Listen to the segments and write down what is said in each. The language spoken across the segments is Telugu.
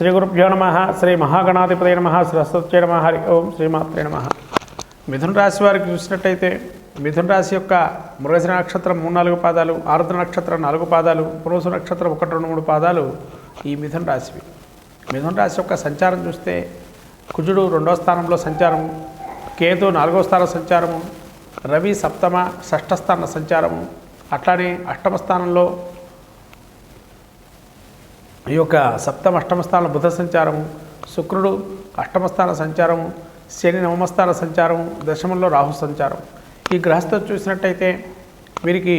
శ్రీ గురుభ్యో నమ శ్రీ మహాగణాధిపతి నమ సరస్వతి నమ హరి ఓం శ్రీమాత్రే నమ. మిథున రాశి వారికి చూసినట్టయితే మిథున రాశి యొక్క మృగశిర నక్షత్రం మూడు నాలుగు పాదాలు ఆరుద్ర నక్షత్రం నాలుగు పాదాలు పురుష నక్షత్రం ఒకటి రెండు మూడు పాదాలు ఈ మిథున రాశివి. మిథున రాశి యొక్క సంచారం చూస్తే కుజుడు రెండో స్థానంలో సంచారము కేతు నాలుగో స్థాన సంచారము రవి సప్తమ షష్ఠ స్థాన సంచారము అట్లానే అష్టమ స్థానంలో ఈ యొక్క సప్తమ అష్టమ స్థాన బుధ సంచారము శుక్రుడు అష్టమస్థాన సంచారము శని నవమస్థాన సంచారము దశమంలో రాహు సంచారం ఈ గ్రహస్థ చూసినట్టయితే వీరికి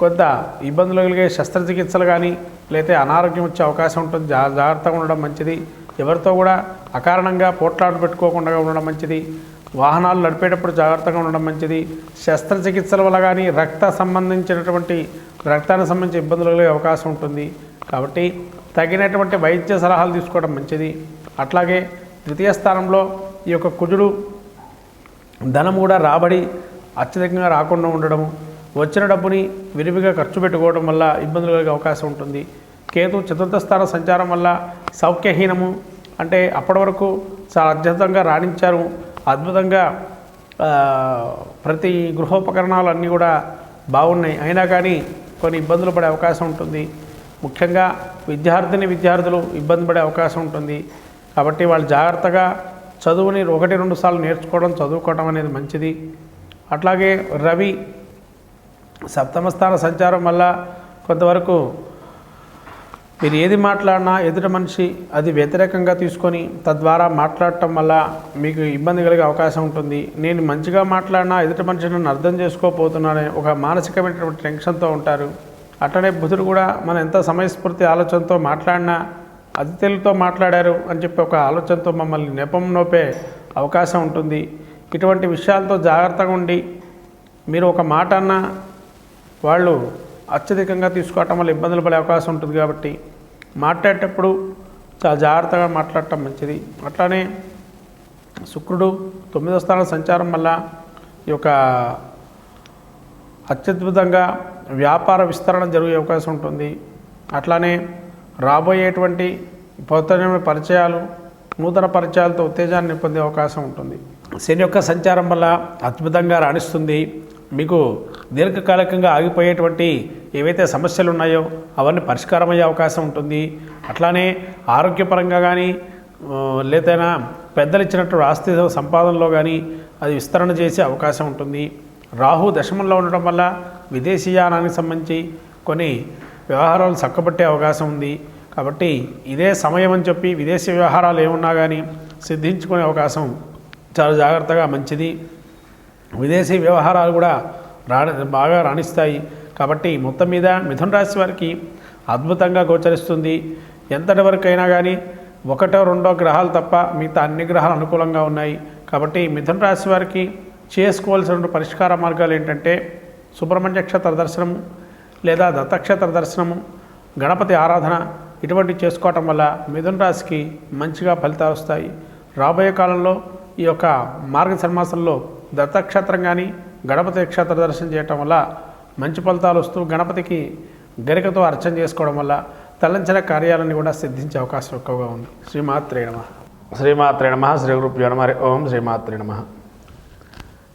కొంత ఇబ్బందులు కలిగే శస్త్రచికిత్సలు కానీ లేకపోతే అనారోగ్యం వచ్చే అవకాశం ఉంటుంది. జా జాగ్రత్తగా ఉండడం మంచిది. ఎవరితో కూడా అకారణంగా పోట్లాడు పెట్టుకోకుండా ఉండడం మంచిది. వాహనాలు నడిపేటప్పుడు జాగ్రత్తగా ఉండడం మంచిది. శస్త్రచికిత్సల వల్ల కానీ రక్త సంబంధించినటువంటి రక్తానికి సంబంధించిన ఇబ్బందులు కలిగే అవకాశం ఉంటుంది. కాబట్టి తగినటువంటి వైద్య సలహాలు తీసుకోవడం మంచిది. అట్లాగే ద్వితీయ స్థానంలో ఈ యొక్క కుజుడు ధనం కూడా రాబడి అత్యధికంగా రాకుండా ఉండడము వచ్చిన డబ్బుని విరివిగా ఖర్చు పెట్టుకోవడం వల్ల ఇబ్బందులు కలిగే అవకాశం ఉంటుంది. కేతు చతుర్థ స్థాన సంచారం వల్ల సౌఖ్యహీనము అంటే అప్పటి వరకు చాలా అద్భుతంగా రాణించారు. అద్భుతంగా ప్రతి గృహోపకరణాలు అన్నీ కూడా బాగున్నాయి. అయినా కానీ కొన్ని ఇబ్బందులు పడే అవకాశం ఉంటుంది. ముఖ్యంగా విద్యార్థిని విద్యార్థులు ఇబ్బంది పడే అవకాశం ఉంటుంది. కాబట్టి వాళ్ళు జాగ్రత్తగా చదువుని ఒకటి రెండు సార్లు నేర్చుకోవడం చదువుకోవడం అనేది మంచిది. అట్లాగే రవి సప్తమ స్థాన సంచారం వల్ల కొంతవరకు మీరు ఏది మాట్లాడినా ఎదుటి మనిషి అది వ్యతిరేకంగా తీసుకొని తద్వారా మాట్లాడటం వల్ల మీకు ఇబ్బంది కలిగే అవకాశం ఉంటుంది. నేను మంచిగా మాట్లాడినా ఎదుటి మనిషి నన్ను అర్థం చేసుకోపోతున్నానని ఒక మానసికమైనటువంటి టెన్షన్తో ఉంటారు. అట్లనే బుధుడు కూడా మనం ఎంత సమయస్ఫూర్తి ఆలోచనతో మాట్లాడినా అతిథులతో మాట్లాడారు అని చెప్పి ఒక ఆలోచనతో మమ్మల్ని నెపం నోపే అవకాశం ఉంటుంది. ఇటువంటి విషయాలతో జాగ్రత్తగా ఉండి మీరు ఒక మాట అన్నా వాళ్ళు అత్యధికంగా తీసుకోవటం వల్ల ఇబ్బందులు పడే అవకాశం ఉంటుంది కాబట్టి మాట్లాడేటప్పుడు చాలా జాగ్రత్తగా మాట్లాడటం మంచిది. అట్లానే శుక్రుడు తొమ్మిదో స్థానం సంచారం వల్ల ఈ యొక్క అత్యద్భుతంగా వ్యాపార విస్తరణ జరిగే అవకాశం ఉంటుంది. అట్లానే రాబోయేటువంటి కొత్త పరిచయాలు నూతన పరిచయాలతో ఉత్తేజాన్ని పొందే అవకాశం ఉంటుంది. శని యొక్క సంచారం వల్ల అద్భుతంగా రాణిస్తుంది. మీకు దీర్ఘకాలికంగా ఆగిపోయేటువంటి ఏవైతే సమస్యలు ఉన్నాయో అవన్నీ పరిష్కారం అయ్యే అవకాశం ఉంటుంది. అట్లానే ఆరోగ్యపరంగా కానీ లేదైనా పెద్దలు ఇచ్చినట్టు ఆస్తి సంపాదనలో కానీ అది విస్తరణ చేసే అవకాశం ఉంటుంది. రాహు దశమంలో ఉండడం వల్ల విదేశీయానానికి సంబంధించి కొన్ని వ్యవహారాలు చక్కబట్టే అవకాశం ఉంది. కాబట్టి ఇదే సమయం అని చెప్పి విదేశీ వ్యవహారాలు ఏమున్నా కానీ సిద్ధించుకునే అవకాశం చాలా జాగ్రత్తగా మంచిది. విదేశీ వ్యవహారాలు కూడా రాణి బాగా రాణిస్తాయి. కాబట్టి మొత్తం మీద మిథున రాశి వారికి అద్భుతంగా గోచరిస్తుంది. ఎంతటి వరకు అయినా కానీ ఒకటో రెండో గ్రహాలు తప్ప మిగతా అన్ని గ్రహాలు అనుకూలంగా ఉన్నాయి. కాబట్టి మిథున రాశి వారికి చేసుకోవాల్సిన పరిష్కార మార్గాలు ఏంటంటే సుబ్రహ్మణ్య క్షేత్ర దర్శనము లేదా దత్తక్షేత్ర దర్శనము గణపతి ఆరాధన ఇటువంటి చేసుకోవటం వల్ల మిథున రాశికి మంచిగా ఫలితాలు వస్తాయి. రాబోయే కాలంలో ఈ యొక్క మార్గశర్మాసంలో దత్తక్షేత్రం కానీ గణపతి క్షేత్ర దర్శనం చేయటం వల్ల మంచి ఫలితాలు వస్తూ గణపతికి గరికతో అర్చన చేసుకోవడం వల్ల తలంచిన కార్యాలన్నీ కూడా సిద్ధించే అవకాశం ఎక్కువగా ఉంది. శ్రీమాత్రే నమ. శ్రీమాత్రే నమ. శ్రీ గురుభ్యో నమ. ఓం శ్రీమాత్రే నమ.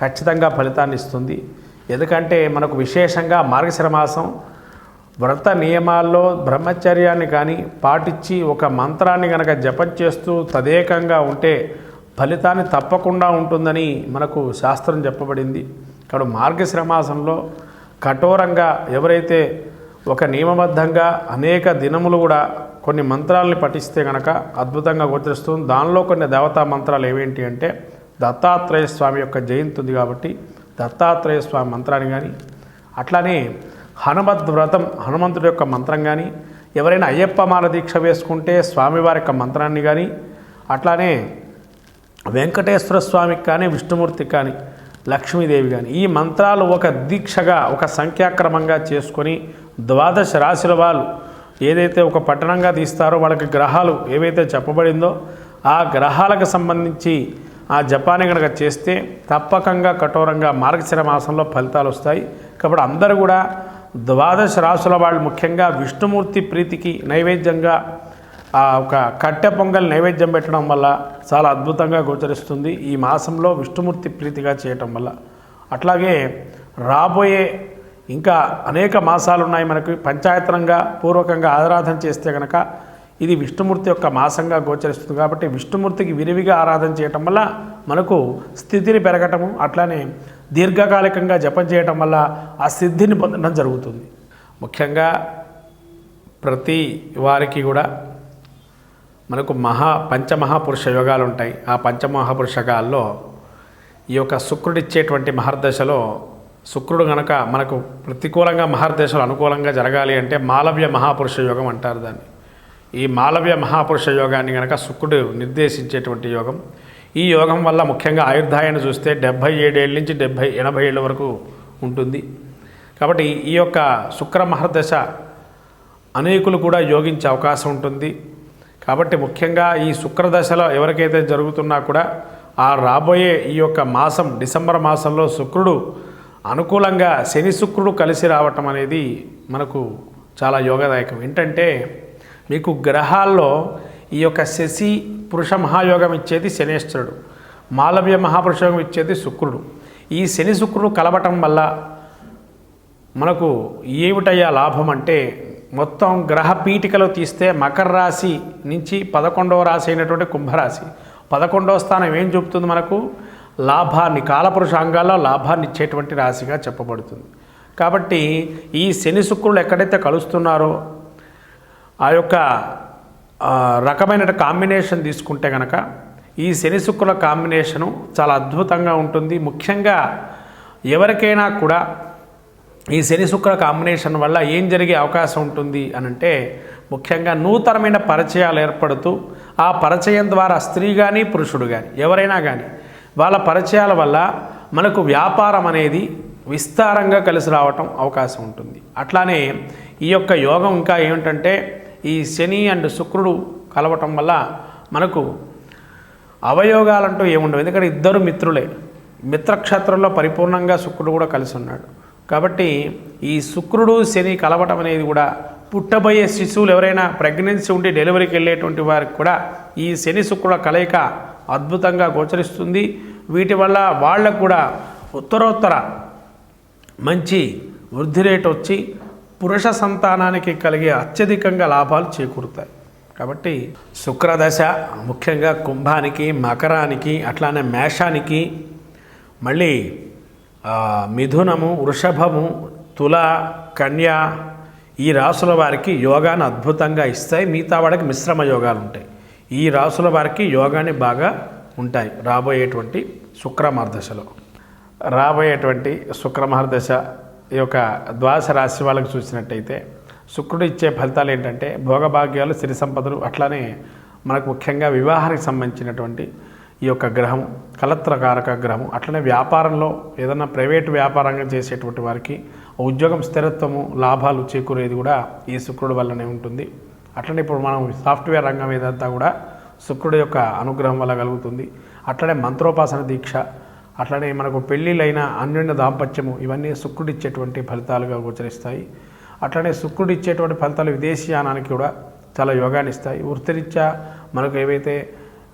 ఖచ్చితంగా ఫలితాన్ని ఇస్తుంది. ఎందుకంటే మనకు విశేషంగా మార్గశిర మాసం వ్రత నియమాల్లో బ్రహ్మచర్యాన్ని కానీ పాటించి ఒక మంత్రాన్ని కనుక జపం చేస్తూ తదేకంగా ఉంటే ఫలితాన్ని తప్పకుండా ఉంటుందని మనకు శాస్త్రం చెప్పబడింది. ఇక్కడ మార్గశిర మాసంలో కఠోరంగా ఎవరైతే ఒక నియమబద్ధంగా అనేక దినములు కూడా కొన్ని మంత్రాలని పఠిస్తే కనుక అద్భుతంగా గోచరిస్తుంది. దానిలో కొన్ని దేవతా మంత్రాలు ఏవేంటి అంటే దత్తాత్రేయ స్వామి యొక్క జయంతి ఉంది కాబట్టి దత్తాత్రేయ స్వామి మంత్రాన్ని కానీ అట్లానే హనుమద్ వ్రతం హనుమంతుడి యొక్క మంత్రం కానీ ఎవరైనా అయ్యప్ప మాల దీక్ష వేసుకుంటే స్వామివారి యొక్క మంత్రాన్ని కానీ అట్లానే వెంకటేశ్వర స్వామికి కానీ విష్ణుమూర్తికి కానీ లక్ష్మీదేవి కానీ ఈ మంత్రాలు ఒక దీక్షగా ఒక సంఖ్యాక్రమంగా చేసుకొని ద్వాదశ రాశుల వాళ్ళు ఏదైతే ఒక పట్టణంగా తీస్తారో వాళ్ళకి గ్రహాలు ఏవైతే చెప్పబడిందో ఆ గ్రహాలకు సంబంధించి ఆ జపాన్ని కనుక చేస్తే తప్పకంగా కఠోరంగా మార్గశిర మాసంలో ఫలితాలు వస్తాయి. కాబట్టి అందరూ కూడా ద్వాదశ రాసుల వాళ్ళు ముఖ్యంగా విష్ణుమూర్తి ప్రీతికి నైవేద్యంగా ఆ ఒక కట్టె పొంగల్ నైవేద్యం పెట్టడం వల్ల చాలా అద్భుతంగా గోచరిస్తుంది. ఈ మాసంలో విష్ణుమూర్తి ప్రీతిగా చేయటం వల్ల. అట్లాగే రాబోయే ఇంకా అనేక మాసాలు ఉన్నాయి మనకి. పంచాయతనంగా పూర్వకంగా ఆరాధన చేస్తే కనుక ఇది విష్ణుమూర్తి యొక్క మాసంగా గోచరిస్తుంది కాబట్టి విష్ణుమూర్తికి విరివిగా ఆరాధన చేయటం వల్ల మనకు స్థితిని పెరగటము అట్లానే దీర్ఘకాలికంగా జపం చేయటం వల్ల ఆ సిద్ధిని పొందడం జరుగుతుంది. ముఖ్యంగా ప్రతి వారికి కూడా మనకు మహా పంచమహాపురుష యోగాలు ఉంటాయి. ఆ పంచమహాపురుషకాల్లో ఈ యొక్క శుక్రుడిచ్చేటువంటి మహర్దశలో శుక్రుడు గనక మనకు ప్రతికూలంగా మహర్దశలు అనుకూలంగా జరగాలి అంటే మాలవ్య మహాపురుష యోగం అంటారు దాన్ని. ఈ మాలవ్య మహాపురుష యోగాన్ని గనక శుక్రుడు నిర్దేశించేటువంటి యోగం. ఈ యోగం వల్ల ముఖ్యంగా ఆయుర్దాయాన్ని చూస్తే డెబ్భై ఏడేళ్ళ నుంచి డెబ్భై ఎనభై ఏళ్ళ వరకు ఉంటుంది. కాబట్టి ఈ యొక్క శుక్ర మహర్దశ అనేకులు కూడా యోగించే అవకాశం ఉంటుంది. కాబట్టి ముఖ్యంగా ఈ శుక్రదశలో ఎవరికైతే జరుగుతున్నా కూడా ఆ రాబోయే ఈ యొక్క మాసం డిసెంబర్ మాసంలో శుక్రుడు అనుకూలంగా శని శుక్రుడు కలిసి రావటం అనేది మనకు చాలా యోగదాయకం. ఏంటంటే మీకు గ్రహాల్లో ఈ యొక్క శశి పురుష మహాయోగం ఇచ్చేది శనేశ్వరుడు. మాలవ్య మహాపురుషయోగం ఇచ్చేది శుక్రుడు. ఈ శని శుక్రుడు కలవటం వల్ల మనకు ఏమిటయ్యా లాభం అంటే మొత్తం గ్రహ పీఠికలో తీస్తే మకర రాశి నుంచి పదకొండవ రాశి అయినటువంటి కుంభరాశి. పదకొండవ స్థానం ఏం చూపుతుంది మనకు? లాభాన్ని కాలపురుషాంగాల్లో లాభాన్ని ఇచ్చేటువంటి రాశిగా చెప్పబడుతుంది. కాబట్టి ఈ శని శుక్రులు ఎక్కడైతే కలుస్తున్నారో ఆ యొక్క రకమైన కాంబినేషన్ తీసుకుంటే కనుక ఈ శని శుక్రుల కాంబినేషను చాలా అద్భుతంగా ఉంటుంది. ముఖ్యంగా ఎవరికైనా కూడా ఈ శని శుక్ర కాంబినేషన్ వల్ల ఏం జరిగే అవకాశం ఉంటుంది అని అంటే ముఖ్యంగా నూతనమైన పరిచయాలు ఏర్పడుతూ ఆ పరిచయం ద్వారా స్త్రీ కానీ పురుషుడు కానీ ఎవరైనా కానీ వాళ్ళ పరిచయాల వల్ల మనకు వ్యాపారం అనేది విస్తారంగా కలిసి రావటం అవకాశం ఉంటుంది. అట్లానే ఈ యొక్క యోగం ఇంకా ఏమిటంటే ఈ శని అండ్ శుక్రుడు కలవటం వల్ల మనకు అవయోగాలంటూ ఏముండవు. ఎందుకంటే ఇద్దరు మిత్రులే. మిత్రక్షేత్రంలో పరిపూర్ణంగా శుక్రుడు కూడా కలిసి ఉన్నాడు. కాబట్టి ఈ శుక్రుడు శని కలవటం అనేది కూడా పుట్టబోయే శిశువులు ఎవరైనా ప్రెగ్నెన్సీ ఉండి డెలివరీకి వెళ్ళేటువంటి వారికి కూడా ఈ శని శుక్రుల కలయిక అద్భుతంగా గోచరిస్తుంది. వీటి వల్ల వాళ్ళకు కూడా ఉత్తరోత్తర మంచి వృద్ధి రేటు వచ్చి పురుష సంతానానికి కలిగే అత్యధికంగా లాభాలు చేకూరుతాయి. కాబట్టి శుక్రదశ ముఖ్యంగా కుంభానికి మకరానికి అట్లానే మేషానికి మళ్ళీ మిథునము వృషభము తుల కన్య ఈ రాసుల వారికి యోగాన్ని అద్భుతంగా ఇస్తాయి. మిగతా వాడికి మిశ్రమ యోగాలు ఉంటాయి. ఈ రాసుల వారికి యోగాన్ని బాగా ఉంటాయి రాబోయేటువంటి శుక్రమార్దశలో. రాబోయేటువంటి శుక్రమార్దశ ఈ యొక్క ద్వాదశ రాశి వాళ్ళకి చూసినట్టయితే శుక్రుడు ఇచ్చే ఫలితాలు ఏంటంటే భోగభాగ్యాలు సిరి సంపదలు అట్లానే మనకు ముఖ్యంగా వివాహానికి సంబంధించినటువంటి ఈ యొక్క గ్రహం కలత్రకారక గ్రహం అట్లనే వ్యాపారంలో ఏదైనా ప్రైవేట్ వ్యాపారంగా చేసేటువంటి వారికి ఉద్యోగం స్థిరత్వము లాభాలు చేకూరేది కూడా ఈ శుక్రుడు వల్లనే ఉంటుంది. అట్లనే ఇప్పుడు మనం సాఫ్ట్వేర్ రంగం ఏదంతా కూడా శుక్రుడు యొక్క అనుగ్రహం వల్ల కలుగుతుంది. అట్లనే మంత్రోపాసన దీక్ష అట్లనే మనకు పెళ్ళిళ్ళైన అన్యోన్య దాంపత్యము ఇవన్నీ శుక్రుడు ఇచ్చేటువంటి ఫలితాలుగా గోచరిస్తాయి. అట్లనే శుక్రుడు ఇచ్చేటువంటి ఫలితాలు విదేశీయానానికి కూడా చాలా యోగాన్ని ఇస్తాయి. వృత్తిరీత్యా మనకు ఏవైతే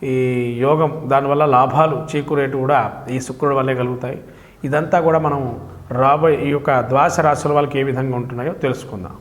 ఈ యోగం దానివల్ల లాభాలు చేకూరేటు కూడా ఈ శుక్రుడి వల్లే కలుగుతాయి. ఇదంతా కూడా మనం రాబోయే ఈ యొక్క ద్వాస రాశుల వాళ్ళకి ఏ విధంగా ఉంటున్నాయో తెలుసుకుందాం.